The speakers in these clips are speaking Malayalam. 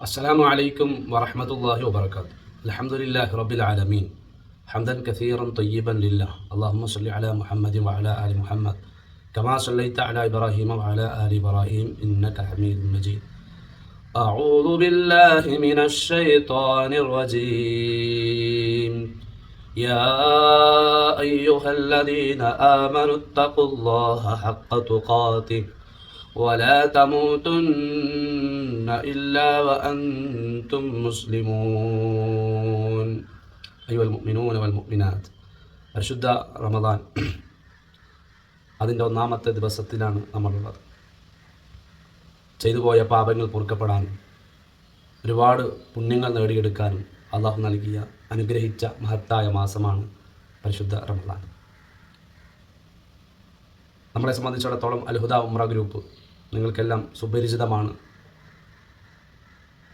السلام عليكم ورحمة الله وبركاته. الحمد لله رب العالمين. حمدا كثيرا طيبا لله. اللهم صل على محمد وعلى آل محمد. كما صليت على إبراهيم وعلى آل إبراهيم إنك حميد مجيد. أعوذ بالله من الشيطان الرجيم. يا أيها الذين آمنوا اتقوا الله حق تقاته. ولا تموتن إلا وأنتم مسلمون أيها المؤمنون والمؤمنات പരിശുദ്ധ റമദാൻ അതിൻ്റെ ഒന്നാമത്തെ ദിവസത്തിലാണ് നമ്മളുള്ളത് ചെയ്തു പോയ പാപങ്ങൾ പൊറുക്കപ്പെടാനും ഒരുപാട് പുണ്യങ്ങൾ നേടിയെടുക്കാനും അള്ളാഹു നൽകിയ അനുഗ്രഹിച്ച മഹത്തായ മാസമാണ് പരിശുദ്ധ റമദാൻ നമ്മളെ സംബന്ധിച്ചിടത്തോളം അൽഹുദ ഉമ്ര ഗ്രൂപ്പ് നിങ്ങൾക്കെല്ലാം സുപരിചിതമാണ്.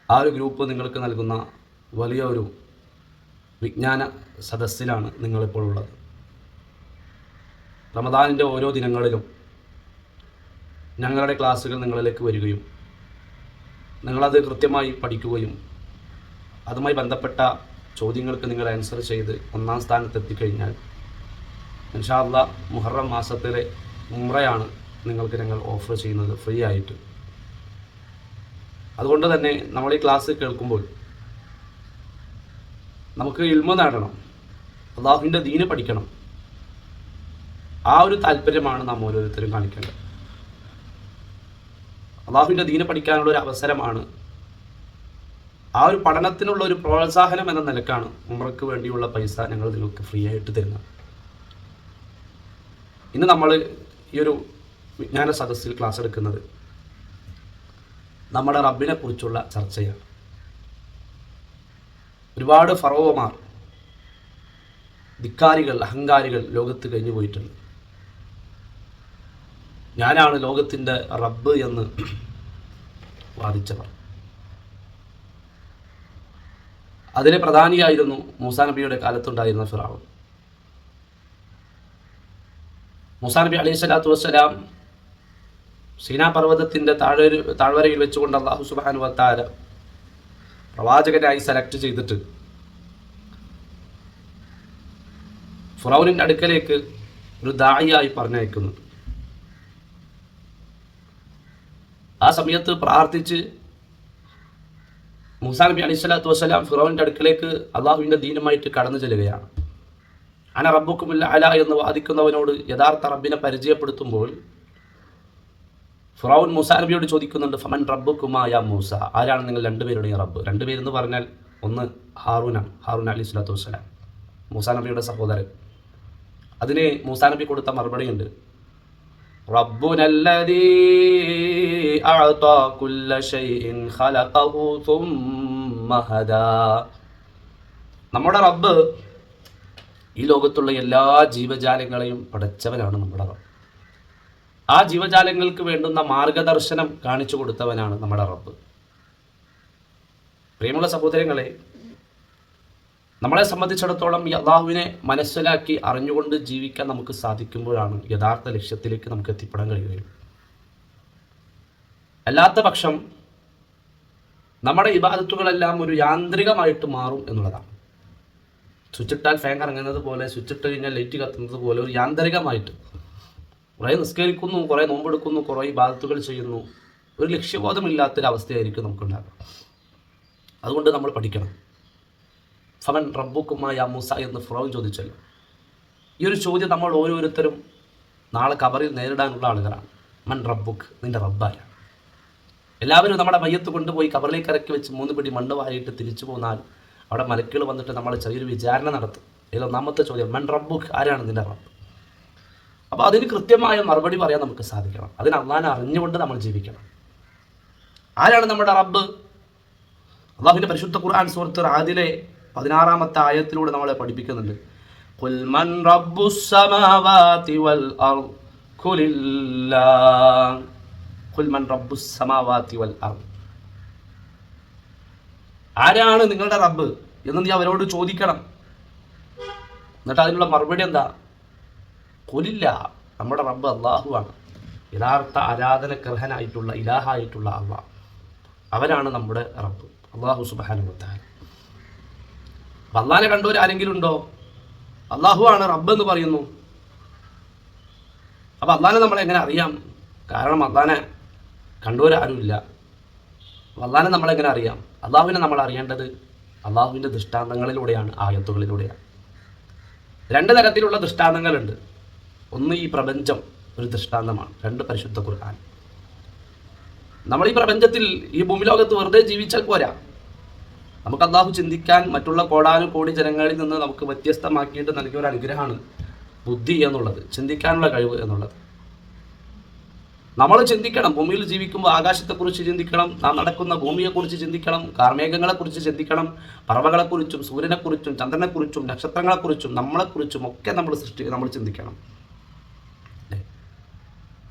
ആ ഒരു ഗ്രൂപ്പ് നിങ്ങൾക്ക് നൽകുന്ന വലിയ ഒരു വിജ്ഞാന സദസ്സിലാണ് നിങ്ങളിപ്പോൾ ഉള്ളത്. റമദാനിന്റെ ഓരോ ദിനങ്ങളിലും ഞങ്ങളുടെ ക്ലാസ്സുകൾ നിങ്ങളിലേക്ക് വരികയും നിങ്ങളത് കൃത്യമായി പഠിക്കുകയും അതുമായി ബന്ധപ്പെട്ട ചോദ്യങ്ങൾക്ക് നിങ്ങൾ ആൻസർ ചെയ്ത് ഒന്നാം സ്ഥാനത്തെത്തിക്കഴിഞ്ഞാൽ ഇൻഷാല്ല മുഹറം മാസത്തിലെ ഉമ്രയാണ് നിങ്ങൾക്ക് ഞങ്ങൾ ഓഫർ ചെയ്യുന്നത് ഫ്രീ ആയിട്ട്. അതുകൊണ്ട് തന്നെ നമ്മൾ ഈ ക്ലാസ് കേൾക്കുമ്പോൾ നമുക്ക് ഇൽമ നേടണം. അള്ളാഹുവിന്റെ ദീന് പഠിക്കണം. ആ ഒരു താല്പര്യമാണ് നാം ഓരോരുത്തരും കാണിക്കേണ്ടത്. അള്ളാഹുവിന്റെ ദീന് പഠിക്കാനുള്ള ഒരു അവസരമാണ് ആ ഒരു പഠനത്തിനുള്ള ഒരു പ്രോത്സാഹനം എന്ന നിലക്കാണ് ഉമ്രക്ക് വേണ്ടിയുള്ള പൈസ ഞങ്ങൾ നിങ്ങൾക്ക് ഫ്രീ ആയിട്ട് തരുന്നത്. ഇന്ന് നമ്മൾ ഈ ഒരു വിജ്ഞാന സദസ്സിൽ ക്ലാസ് എടുക്കുന്നത് നമ്മുടെ റബ്ബിനെ കുറിച്ചുള്ള ചർച്ചയാണ്. ഒരുപാട് ഫറോവമാർ ധിക്കാരികൾ അഹങ്കാരികൾ ലോകത്ത് കഴിഞ്ഞു പോയിട്ടുണ്ട്. ഞാനാണ് ലോകത്തിന്റെ റബ്ബ് എന്ന് വാദിച്ചവർ. അതിലെ പ്രധാനിയായിരുന്നു മൂസാ നബിയുടെ കാലത്തുണ്ടായിരുന്ന ഫിറാവ് മൂസാ നബി അലൈഹി സ്വലാത്തു വസ്സലാം സീനാ പർവതത്തിന്റെ താഴെ താഴ്വരയിൽ വെച്ചുകൊണ്ട് അള്ളാഹു സുബാനു വത്താര പ്രവാചകനായി സെലക്ട് ചെയ്തിട്ട് ഫിറൌനിന്റെ അടുക്കലേക്ക് ഒരു ദായിയായി പറഞ്ഞയക്കുന്നു. ആ സമയത്ത് പ്രാർത്ഥിച്ച് മൂസാ നബി അലൈഹി സ്വലാത്തു വസ്സലാം ഫിറോവിന്റെ അടുക്കലേക്ക് അള്ളാഹുവിന്റെ ദീനമായിട്ട് കടന്നു ചെല്ലുകയാണ്. അന റബ്ബുക്കുമില്ല അല എന്ന് വാദിക്കുന്നവനോട് യഥാർത്ഥ റബ്ബിനെ പരിചയപ്പെടുത്തുമ്പോൾ ഫുറാവുൻ മൂസ നബിയോട് ചോദിക്കുന്നുണ്ട് ഫമൻ റബ്ബ് കുമായ മൂസ? ആരാണ് നിങ്ങൾ രണ്ടുപേരുടെയും റബ്ബ്? രണ്ടുപേരെന്ന് പറഞ്ഞാൽ ഒന്ന് ഹാറൂനാണ് ഹാറൂൻ അലി സ്വലാത്തു വസ്സലാം മൂസാ നബിയുടെ സഹോദരൻ. അതിന് മൂസാ നബി കൊടുത്ത മറുപടിയുണ്ട് നമ്മുടെ റബ്ബ് ഈ ലോകത്തുള്ള എല്ലാ ജീവജാലങ്ങളെയും പടച്ചവനാണ് നമ്മുടെ റബ്ബ്. ആ ജീവജാലങ്ങൾക്ക് വേണ്ടുന്ന മാർഗദർശനം കാണിച്ചു കൊടുത്തവനാണ് നമ്മുടെ റബ്ബ്. പ്രിയമുള്ള സഹോദരങ്ങളെ നമ്മളെ സംബന്ധിച്ചിടത്തോളം യഥാവിനെ മനസ്സിലാക്കി അറിഞ്ഞുകൊണ്ട് ജീവിക്കാൻ നമുക്ക് സാധിക്കുമ്പോഴാണ് യഥാർത്ഥ ലക്ഷ്യത്തിലേക്ക് നമുക്ക് എത്തിപ്പെടാൻ കഴിയുകയുള്ളൂ അല്ലാത്ത പക്ഷം നമ്മുടെ ഇബാദത്തുകളെല്ലാം ഒരു യാന്ത്രികമായിട്ട് മാറും എന്നുള്ളതാണ്. സ്വിച്ചിട്ടാൽ ഫാൻ കറങ്ങുന്നത് പോലെ സ്വിച്ചിട്ട് കഴിഞ്ഞാൽ ലൈറ്റ് കത്തുന്നത് പോലെ ഒരു യാന്ത്രികമായിട്ട് കുറേ നിസ്കരിക്കുന്നു കുറേ നോമ്പെടുക്കുന്നു കുറേ ഇബാദത്തുകൾ ചെയ്യുന്നു. ഒരു ലക്ഷ്യബോധമില്ലാത്തൊരവസ്ഥയായിരിക്കും നമുക്കുണ്ടാകുക അതുകൊണ്ട് നമ്മൾ പഠിക്കണം. ഫവൻ റബ്ബുക്കുമായ മൂസ എന്ന് ഫിറോൻ ചോദിച്ചല്ലോ. ഈ ഒരു ചോദ്യം നമ്മൾ ഓരോരുത്തരും നാളെ കബറിൽ നേരിടാനുള്ള ആളുകളാണ്. മൻ റബ്ബുക്ക് നിന്റെ റബ്ബായ. എല്ലാവരും നമ്മുടെ മയ്യത്ത് കൊണ്ടുപോയി കബറിലേക്ക് ഇറക്കി വെച്ച് മൂന്ന് പിടി മണ്ണ് വാരിയിട്ട് തിരിച്ചു പോന്നാൽ അവിടെ മലക്കുകൾ വന്നിട്ട് നമ്മൾ ചെറിയൊരു വിചാരണ നടത്തും. ഇതിൽ ചോദ്യം? മൻ റബ്ബുക്ക് ആരാണ് നിന്റെ റബ്ബ്? അപ്പോൾ അതിന് കൃത്യമായ മറുപടി പറയാൻ നമുക്ക് സാധിക്കണം. അതിന് അള്ളാനെ അറിഞ്ഞുകൊണ്ട് നമ്മൾ ജീവിക്കണം. ആരാണ് നമ്മുടെ റബ്ബ്? അള്ളാഹുവിന്റെ പരിശുദ്ധ ഖുർആൻ സുഹൃത്ത് ആദിലെ പതിനാറാമത്തെ ആയത്തിലൂടെ നമ്മളെ പഠിപ്പിക്കുന്നുണ്ട്. വൽ വൽ ആരാണ് നിങ്ങളുടെ റബ്ബ്? എന്ന് നീ അവരോട് ചോദിക്കണം. എന്നിട്ട് അതിനുള്ള മറുപടി എന്താ? കൊലില്ല നമ്മുടെ റബ്ബ് അള്ളാഹുവാണ് യഥാർത്ഥ ആരാധനഗ്രഹനായിട്ടുള്ള ഇലാഹായിട്ടുള്ള അള്ളാഹ് അവരാണ് നമ്മുടെ റബ്ബ് അള്ളാഹു സുബാന അപ്പം കണ്ടവർ ആരെങ്കിലും ഉണ്ടോ? അള്ളാഹു ആണ് റബ്ബ് എന്ന് പറയുന്നു. അപ്പം നമ്മളെ എങ്ങനെ അറിയാം? കാരണം അള്ളാഹിനെ കണ്ടവരാരുമില്ല അള്ളാഹിനെ നമ്മളെങ്ങനെ അറിയാം? അള്ളാഹുവിനെ നമ്മൾ അറിയേണ്ടത് അള്ളാഹുവിന്റെ ദൃഷ്ടാന്തങ്ങളിലൂടെയാണ് ആയത്തുകളിലൂടെയാണ്. രണ്ട് തരത്തിലുള്ള ദൃഷ്ടാന്തങ്ങളുണ്ട്. ഒന്ന് ഈ പ്രപഞ്ചം ഒരു ദൃഷ്ടാന്തമാണ് രണ്ട് പരിശുദ്ധ ഖുർആൻ. നമ്മൾ ഈ പ്രപഞ്ചത്തിൽ ഈ ഭൂമിലോകത്ത് വെറുതെ ജീവിച്ചാൽ പോരാ. നമുക്ക് അള്ളാഹു ചിന്തിക്കാൻ മറ്റുള്ള കോടാനും കോടി ജനങ്ങളിൽ നിന്ന് നമുക്ക് വ്യത്യസ്തമാക്കിയിട്ട് നൽകിയ ഒരു അനുഗ്രഹമാണ് ബുദ്ധി എന്നുള്ളത് ചിന്തിക്കാനുള്ള കഴിവ് എന്നുള്ളത്. നമ്മൾ ചിന്തിക്കണം ഭൂമിയിൽ ജീവിക്കുമ്പോൾ ആകാശത്തെക്കുറിച്ച് ചിന്തിക്കണം നാം നടക്കുന്ന ഭൂമിയെക്കുറിച്ച് ചിന്തിക്കണം കാർമേഘങ്ങളെക്കുറിച്ച് ചിന്തിക്കണം പറവകളെക്കുറിച്ചും സൂര്യനെക്കുറിച്ചും ചന്ദ്രനെക്കുറിച്ചും നക്ഷത്രങ്ങളെക്കുറിച്ചും നമ്മളെക്കുറിച്ചും ഒക്കെ നമ്മൾ സൃഷ്ടി നമ്മൾ ചിന്തിക്കണം?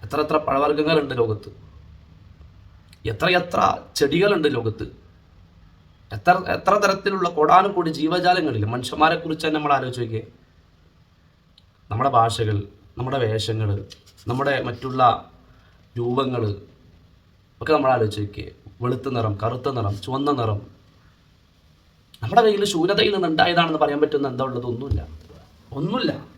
എത്ര എത്ര പഴവർഗങ്ങളുണ്ട് ലോകത്ത്. എത്രയെത്ര ചെടികളുണ്ട് ലോകത്ത്. എത്ര എത്ര തരത്തിലുള്ള കോടാനും കൂടി ജീവജാലങ്ങളിൽ മനുഷ്യന്മാരെ കുറിച്ച് തന്നെ നമ്മൾ ആലോചിച്ച് നോക്കിയേ. നമ്മുടെ ഭാഷകൾ നമ്മുടെ വേഷങ്ങൾ നമ്മുടെ മറ്റുള്ള രൂപങ്ങൾ ഒക്കെ നമ്മൾ ആലോചിച്ച് നോക്കിയേ. വെളുത്ത നിറം കറുത്ത നിറം ചുവന്ന നിറം. നമ്മുടെ കയ്യിൽ ശൂന്യതയിൽ നിന്ന് ഉണ്ടായതാണെന്ന് പറയാൻ പറ്റുന്ന എന്താ ഉള്ളത്? ഒന്നുമില്ല. ഒന്നുമില്ല.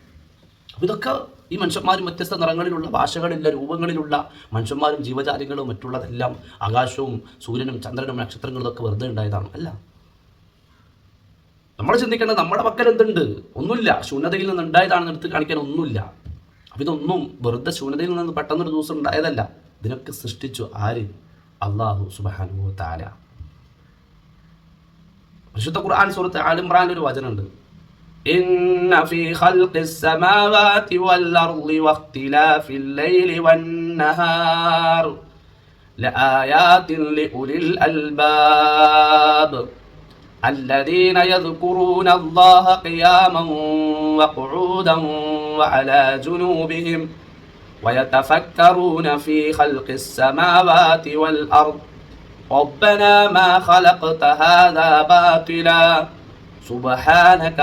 ഇതൊക്കെ ഈ മനുഷ്യന്മാരും വ്യത്യസ്ത നിറങ്ങളിലുള്ള ഭാഷകളിലുള്ള രൂപങ്ങളിലുള്ള മനുഷ്യന്മാരും ജീവജാലങ്ങളും മറ്റുള്ളതെല്ലാം ആകാശവും സൂര്യനും ചന്ദ്രനും നക്ഷത്രങ്ങളും ഇതൊക്കെ വെറുതെ ഉണ്ടായതാണ് അല്ല? നമ്മൾ ചിന്തിക്കേണ്ടത് നമ്മുടെ പക്കൽ എന്തുണ്ട്? ഒന്നുമില്ല. ശൂന്യതയിൽ നിന്ന് ഉണ്ടായതാണെന്ന് എടുത്ത് കാണിക്കാൻ ഒന്നുമില്ല. അപ്പം ഇതൊന്നും വെറുതെ ശൂന്യതയിൽ നിന്ന് പെട്ടെന്നൊരു ദിവസം ഉണ്ടായതല്ല. ഇതിനൊക്കെ സൃഷ്ടിച്ചു ആര്? അള്ളാഹു സുബാനു താര വിശുദ്ധ ഖുർആൻ സുഹൃത്ത് ആലിമ്രാൻ ഒരു വചനമുണ്ട്. إن في خلق السماوات والأرض واختلاف الليل والنهار لآيات لأولي الألباب الذين يذكرون الله قياما وقعودا وعلى جنوبهم ويتفكرون في خلق السماوات والأرض ربنا ما خلقت هذا باطلا സുബഹാനക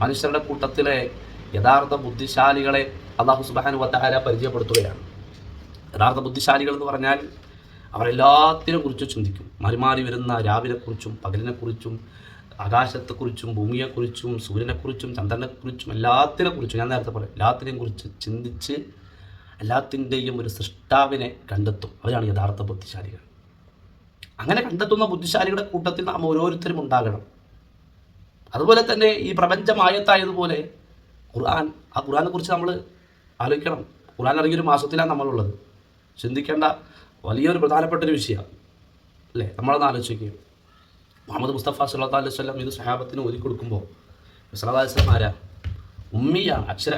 മനുഷ്യരുടെ കൂട്ടത്തിലെ യഥാർത്ഥ ബുദ്ധിശാലികളെ അള്ളാഹു സുബാനു വത്താര പരിചയപ്പെടുത്തുകയാണ്. യഥാർത്ഥ ബുദ്ധിശാലികൾ എന്ന് പറഞ്ഞാൽ അവരെല്ലാത്തിനെ കുറിച്ചും ചിന്തിക്കും. മാറി മാറി വരുന്ന രാവിലെക്കുറിച്ചും പകലിനെക്കുറിച്ചും ആകാശത്തെക്കുറിച്ചും ഭൂമിയെക്കുറിച്ചും സൂര്യനെക്കുറിച്ചും ചന്ദ്രനെക്കുറിച്ചും എല്ലാത്തിനെക്കുറിച്ചും ഞാൻ നേരത്തെ പറയാം എല്ലാത്തിനെയും കുറിച്ച് ചിന്തിച്ച് എല്ലാത്തിന്റെയും ഒരു സൃഷ്ടാവിനെ കണ്ടെത്തും. അവരാണ് യഥാർത്ഥ ബുദ്ധിശാലികൾ. അങ്ങനെ കണ്ടെത്തുന്ന ബുദ്ധിശാലികളുടെ കൂട്ടത്തിൽ നാം ഓരോരുത്തരും ഉണ്ടാകണം. അതുപോലെ തന്നെ ഈ പ്രപഞ്ചമായത്തായതുപോലെ ഖുർആൻ ആ ഖുർആനെ കുറിച്ച് നമ്മൾ ആലോചിക്കണം. ഖുർആൻ ഇറങ്ങിയൊരു മാസത്തിലാണ് നമ്മളുള്ളത്. ചിന്തിക്കേണ്ട വലിയൊരു പ്രധാനപ്പെട്ട ഒരു വിഷയമാണ് അല്ലേ? നമ്മളൊന്ന് ആലോചിക്കുകയും മുഹമ്മദ് മുസ്തഫ സല്ലാ അലൈഹി സ്വലം ഇത് സഹാബത്തിന് ഒരുക്കി കൊടുക്കുമ്പോൾ സല്ലാ സ്വലം ആരാ? ഉമ്മിയാണ് അക്ഷര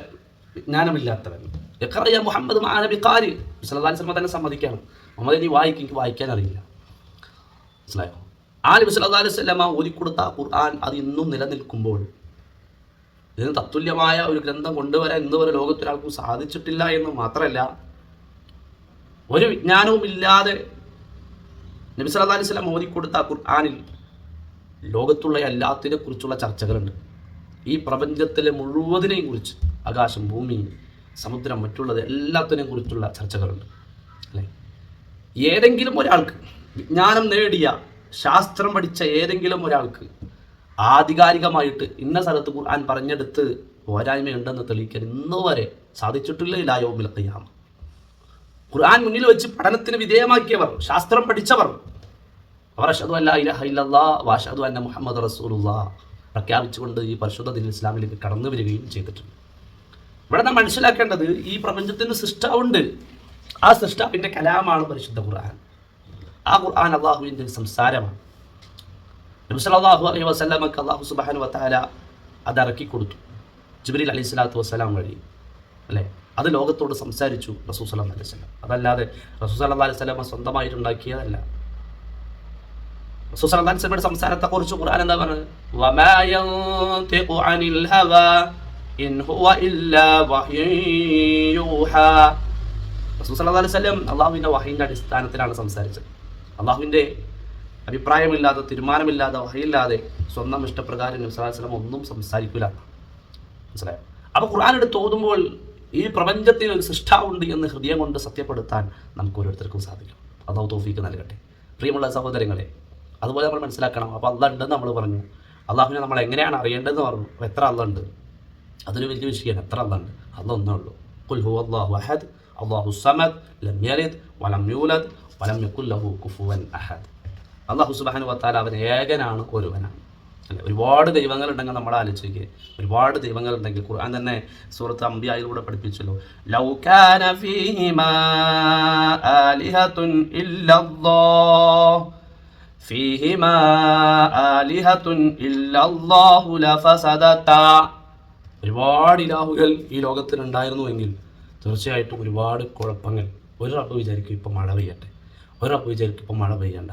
വിജ്ഞാനമില്ലാത്തവൻ. എക്കറിയ മുഹമ്മദ് മാനബി കാരി അലൈഹി തന്നെ സമ്മതിക്കണം. മുഹമ്മദ് നീ വായിക്കും എനിക്ക് വായിക്കാൻ അറിയില്ല. മനസ്സിലായോ? ആ നബി സല്ലല്ലാഹു അലൈഹി വസല്ലമ ഓതിക്കൊടുത്ത ഖുർആൻ അത് ഇന്നും നിലനിൽക്കുമ്പോൾ ഇതിന് തത്തുല്യമായ ഒരു ഗ്രന്ഥം കൊണ്ടുവരാൻ ഇന്ന് വരെ ലോകത്തൊരാൾക്കും സാധിച്ചിട്ടില്ല എന്ന് മാത്രമല്ല ഒരു വിജ്ഞാനവും ഇല്ലാതെ നബി സല്ലല്ലാഹു അലൈഹി വസല്ലം ഓതിക്കൊടുത്ത ഖുർആനിൽ ലോകത്തുള്ള എല്ലാത്തിനെ കുറിച്ചുള്ള ചർച്ചകളുണ്ട്. ഈ പ്രപഞ്ചത്തിലെ മുഴുവതിനെയും കുറിച്ച് ആകാശം ഭൂമി സമുദ്രം മറ്റുള്ളത് എല്ലാത്തിനെയും കുറിച്ചുള്ള ചർച്ചകളുണ്ട്. അല്ലേ? ഏതെങ്കിലും ഒരാൾക്ക് വിജ്ഞാനം നേടിയ ശാസ്ത്രം പഠിച്ച ഏതെങ്കിലും ഒരാൾക്ക് ആധികാരികമായിട്ട് ഇന്ന സ്ഥലത്ത് ഖുർആൻ പറഞ്ഞെടുത്ത് പോരായ്മയുണ്ടെന്ന് തെളിയിക്കാൻ ഇന്ന് വരെ സാധിച്ചിട്ടില്ല ഇലായോമിൽ ഖിയാമ. ഖുർആൻ മുന്നിൽ വെച്ച് പഠനത്തിന് വിധേയമാക്കിയവർ ശാസ്ത്രം പഠിച്ചവർ അവർ അഷദു അല്ലാ ഇലഹ ഇല്ലല്ലാ അന്ന മുഹമ്മദ് റസൂലുള്ള പ്രഖ്യാപിച്ചുകൊണ്ട് ഈ പരിശുദ്ധ ദിന ഇസ്ലാമിലേക്ക് കടന്നു വരികയും ചെയ്തിട്ടുണ്ട്. ഇവിടെ നാം മനസ്സിലാക്കേണ്ടത് ഈ പ്രപഞ്ചത്തിന് സൃഷ്ടാവുണ്ട്. ആ സൃഷ്ടാവിന്റെ കലാമാണ് പരിശുദ്ധ ഖുർആൻ. ആ ഖുർആൻ അള്ളാഹുവിന്റെ സംസാരമാണ്. നബി സല്ലല്ലാഹു അലൈഹി വസല്ലമക്ക് അള്ളാഹു സുബ്ഹാനഹു വത്താല അത് ഇറക്കി കൊടുത്തു. ജിബ്രീൽ അലൈഹി സ്വലാത്തു വസ്സലാം വഴി അല്ലേ? അത് ലോകത്തോട് സംസാരിച്ചു റസൂൽ സല്ലല്ലാഹു അലൈഹി സ്വലം അതല്ലാതെ റസൂൽ സല്ലല്ലാഹു അലൈഹി സ്വലാമ സ്വന്തമായിട്ട് ഉണ്ടാക്കിയതല്ല. റസൂൽ സല്ലല്ലാഹു അലൈഹി സ്വലമയുടെ സംസാരത്തെ കുറിച്ച് ഖുർആൻ എന്താ പറഞ്ഞത്? റസൂൽ സല്ലല്ലാഹു അലൈഹി വസല്ലം അള്ളാഹുവിന്റെ വഹീന്റെ അടിസ്ഥാനത്തിലാണ് സംസാരിച്ചത്. അള്ളാഹുവിന്റെ അഭിപ്രായമില്ലാതെ തീരുമാനമില്ലാതെ വഹയില്ലാതെ സ്വന്തം ഇഷ്ടപ്രകാരം നബ്സലാസ്ലം ഒന്നും സംസാരിക്കില്ല മനസ്സിലായോ? അപ്പോൾ ഖുർആൻ എടുത്ത് ഓതുമ്പോൾ ഈ പ്രപഞ്ചത്തിൽ ഒരു സൃഷ്ടാവുണ്ട് എന്ന് ഹൃദയം കൊണ്ട് സത്യപ്പെടുത്താൻ നമുക്ക് ഓരോരുത്തർക്കും സാധിക്കും. അള്ളാഹു തോഫീക്ക് നൽകട്ടെ. പ്രിയമുള്ള സഹോദരങ്ങളെ അതുപോലെ നമ്മൾ മനസ്സിലാക്കണം അപ്പോൾ അല്ല ഉണ്ടെന്ന് നമ്മൾ പറഞ്ഞു. അള്ളാഹുവിനെ നമ്മൾ എങ്ങനെയാണ് അറിയേണ്ടതെന്ന് പറഞ്ഞു. എത്ര അള്ളുണ്ട് അതൊരു വലിയ വിഷയമാണ്. എത്ര അള്ളുണ്ട് ഒന്നേ ഉള്ളൂ. കുൽ അള്ളാഹു അഹദ് അള്ളാഹു സമദ് ലം യലിദ് വലം യൂലദ് വലം യക്കുൽ ലഹു കുഫുവൻ അഹദ് അള്ളാഹു സുബാനു വത്താല അവൻ ഏകനാണ് ഒരുവനാണ്. അല്ലെ? ഒരുപാട് ദൈവങ്ങളുണ്ടെങ്കിൽ നമ്മൾ ആലോചിക്കുക ഒരുപാട് ദൈവങ്ങളുണ്ടെങ്കിൽ ഖുർആൻ തന്നെ സൂറത്ത് അമ്പിയായിലൂടെ പഠിപ്പിച്ചല്ലോ. ലൗ കാന ഫീഹിമാ ഇല്ലല്ലാഹ്. ഫീഹിമാ ഇല്ലല്ലാഹു ലഫസദത. ഒരുപാട് ഇലാഹുകൾ ഈ ലോകത്തിൽ ലോകത്തിലുണ്ടായിരുന്നുവെങ്കിൽ തീർച്ചയായിട്ടും ഒരുപാട് കുഴപ്പങ്ങൾ. ഒരപ്പ് വിചാരിക്കും ഇപ്പം മഴ പെയ്യട്ടെ. ഒരപ്പ് വിചാരിക്കും ഇപ്പം മഴ പെയ്യണ്ട.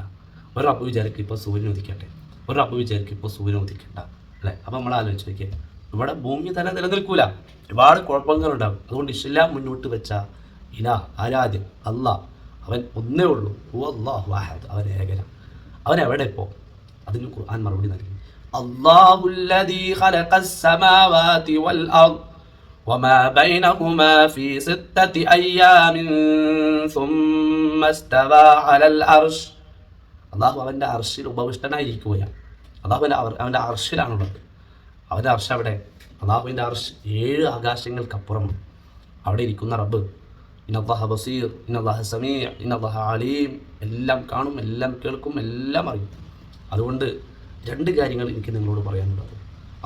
ഒരപ്പ് വിചാരിക്കും ഇപ്പോൾ സൂര്യൻ ഉദിക്കട്ടെ. ഒരപ്പ് വിചാരിക്കും ഇപ്പോൾ സൂര്യൻ ഉദിക്കണ്ട. അല്ലേ? അപ്പോൾ നമ്മൾ ആലോചിച്ച് നോക്കിയേ. ഇവിടെ ഭൂമി തന്നെ നിലനിൽക്കൂല. ഒരുപാട് കുഴപ്പങ്ങളുണ്ടാകും അതുകൊണ്ട് ഇസ്ലാം മുന്നോട്ട് വെച്ച ഇല ആരാധ്യം അള്ളാഹ് അവൻ ഒന്നേ ഉള്ളൂ. അള്ളാഹു അവൻ ഏകന. അവൻ എവിടെ ഇപ്പോൾ അതിന് ഖുർആൻ മറുപടി നൽകി. അള്ളാഹുല്ലദീ ഖലഖസ് സമാവാതി വൽ അർദ്. وما بينهما في ستة أيام ثم استوى على العرش അള്ളാഹു അവൻ്റെ അർഷിൽ ഉപവിഷ്ടനായിരിക്കുകയാണ് അള്ളാഹുവിൻ്റെ അവർ അവൻ്റെ അർഷിലാണുള്ളത് അവൻ്റെ അർഷ് അവിടെ അള്ളാഹുവിൻ്റെ അർഷ് ഏഴ് ആകാശങ്ങൾക്കപ്പുറം അവിടെ ഇരിക്കുന്ന റബ്ബ് ഇന്നല്ലാഹ ബസീർ ഇന്നല്ലാഹ സമീ ഇന്നല്ലാഹ അലീം എല്ലാം കാണും എല്ലാം കേൾക്കും എല്ലാം അറിയും അതുകൊണ്ട് രണ്ട് കാര്യങ്ങൾ എനിക്ക് നിങ്ങളോട് പറയാനുള്ളത്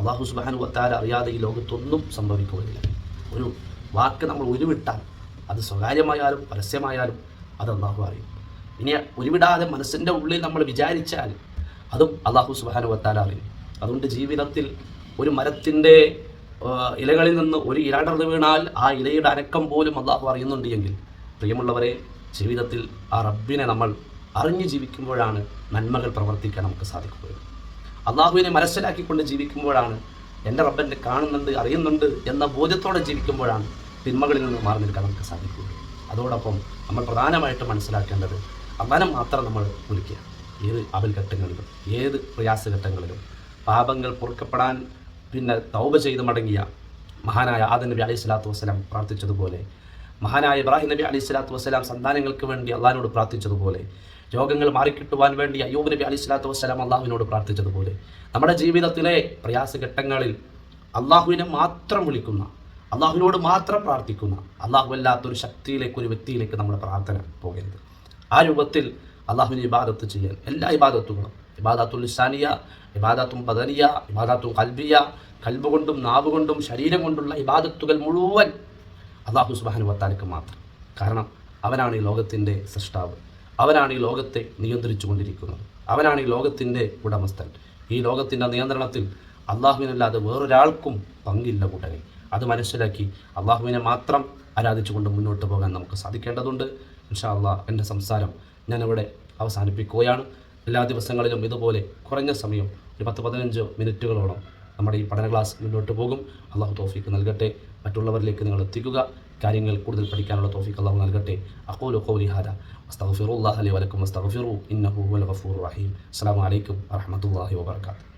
അള്ളാഹു സുബാനു വത്താര അറിയാതെ ഈ ലോകത്തൊന്നും സംഭവിക്കുകയില്ല. ഒരു വാക്ക് നമ്മൾ ഉരുവിട്ടാൽ അത് സ്വകാര്യമായാലും പരസ്യമായാലും അത് അള്ളാഹു അറിയും. ഇനി ഉരുവിടാതെ മനസ്സിന്റെ ഉള്ളിൽ നമ്മൾ വിചാരിച്ചാൽ അതും അള്ളാഹു സുബാനു വത്താല അറിയും. അതുകൊണ്ട് ജീവിതത്തിൽ ഒരു മരത്തിന്റെ ഇലകളിൽ നിന്ന് ഒരു ഇലടർന്ന് വീണാൽ ആ ഇലയുടെ അനക്കം പോലും അള്ളാഹു അറിയുന്നുണ്ട് എങ്കിൽ പ്രിയമുള്ളവരെ ജീവിതത്തിൽ ആ റബ്ബിനെ നമ്മൾ അറിഞ്ഞു ജീവിക്കുമ്പോഴാണ് നന്മകൾ പ്രവർത്തിക്കാൻ നമുക്ക് സാധിക്കുകയുള്ളൂ. അള്ളാഹുവിനെ മനസ്സിലാക്കിക്കൊണ്ട് ജീവിക്കുമ്പോഴാണ് എന്റെ റബ്ബന്റെ കാണുന്നുണ്ട് അറിയുന്നുണ്ട് എന്ന ബോധ്യത്തോടെ ജീവിക്കുമ്പോഴാണ് തിന്മകളിൽ നിന്ന് മാറി നിൽക്കാൻ നമുക്ക് സാധിക്കുള്ളൂ അതോടൊപ്പം നമ്മൾ പ്രധാനമായിട്ട് മനസ്സിലാക്കേണ്ടത് അള്ളാനെ മാത്രം നമ്മൾ വിളിക്കുക ഏത് അവൽഘട്ടങ്ങളിലും ഏത് പ്രയാസഘട്ടങ്ങളിലും. പാപങ്ങൾ പൊറുക്കപ്പെടാൻ പിന്നെ തൗബ ചെയ്ത് മടങ്ങിയ മഹാനായ ആദം നബി അലൈഹി സ്വലാത്തു വസ്സലാം പ്രാർത്ഥിച്ചതുപോലെ മഹാനായ ഇബ്രാഹിം നബി അലൈഹി സ്വലാത്തു വസ്സലാം സന്താനങ്ങൾക്ക് വേണ്ടി അള്ളഹാനോട് പ്രാർത്ഥിച്ചതുപോലെ രോഗങ്ങൾ മാറിക്കിട്ടുവാൻ വേണ്ടി അയ്യൂബ് നബി അലി സ്വലാത്തു വസ്സലാം അള്ളാഹുവിനോട് പ്രാർത്ഥിച്ചതുപോലെ നമ്മുടെ ജീവിതത്തിലെ പ്രയാസഘട്ടങ്ങളിൽ അള്ളാഹുവിനെ മാത്രം വിളിക്കുന്ന അള്ളാഹുവിനോട് മാത്രം പ്രാർത്ഥിക്കുന്ന അള്ളാഹു അല്ലാത്തൊരു ശക്തിയിലേക്ക് ഒരു വ്യക്തിയിലേക്ക് നമ്മുടെ പ്രാർത്ഥന പോകരുത്. ആ രൂപത്തിൽ അള്ളാഹുവിനെ ഇബാദത്ത് ചെയ്യാൻ എല്ലാ ഇബാദത്തുകളും ഇബാദത്തുൽ ലിസാനിയ ഇബാദത്തും ബദനിയ ഇബാദത്തും കൽബിയ കൽബ് കൊണ്ടും നാവ് കൊണ്ടും ശരീരം കൊണ്ടുള്ള ഇബാദത്തുകൾ മുഴുവൻ അള്ളാഹു സുബാനു വത്താലിക്ക് മാത്രം. കാരണം അവനാണ് ഈ ലോകത്തിന്റെ സൃഷ്ടാവ്. അവനാണ് ഈ ലോകത്തെ നിയന്ത്രിച്ചു കൊണ്ടിരിക്കുന്നത് അവനാണ് ഈ ലോകത്തിന്റെ ഉടമസ്ഥൻ. ഈ ലോകത്തിന്റെ നിയന്ത്രണത്തിൽ അള്ളാഹുവിനല്ലാതെ വേറൊരാൾക്കും പങ്കില്ല കൂട്ടനെ അത് മനസ്സിലാക്കി അള്ളാഹുവിനെ മാത്രം ആരാധിച്ചുകൊണ്ട് മുന്നോട്ട് പോകാൻ നമുക്ക് സാധിക്കേണ്ടതുണ്ട്. ഇൻഷാ അള്ളാഹ് എന്റെ സംസാരം ഞാനിവിടെ അവസാനിപ്പിക്കുകയാണ്. എല്ലാ ദിവസങ്ങളിലും ഇതുപോലെ കുറഞ്ഞ സമയം ഒരു പത്ത് പതിനഞ്ച് മിനിറ്റുകളോളം നമ്മുടെ ഈ പഠന ക്ലാസ് മുന്നോട്ട് പോകും. അള്ളാഹു തോഫിക്ക് നൽകട്ടെ. മറ്റുള്ളവരിലേക്ക് നിങ്ങൾ എത്തിക്കുക. കാര്യങ്ങൾ കൂടുതൽ പഠിക്കാനുള്ള തോഫിക്ക് അള്ളാഹു നൽകട്ടെ. അഖൂലു ഖൗലി ഹാദ. അസ്തഗ്ഫിറുല്ലാഹി ലി വലക്കും അസ്തഗ്ഫിറു ഇന്നഹു ഹുവൽ ഗഫൂർ റഹീം. അസ്സലാമു അലൈക്കും വറഹ്മത്തുള്ളാഹി വബറകാതുഹു.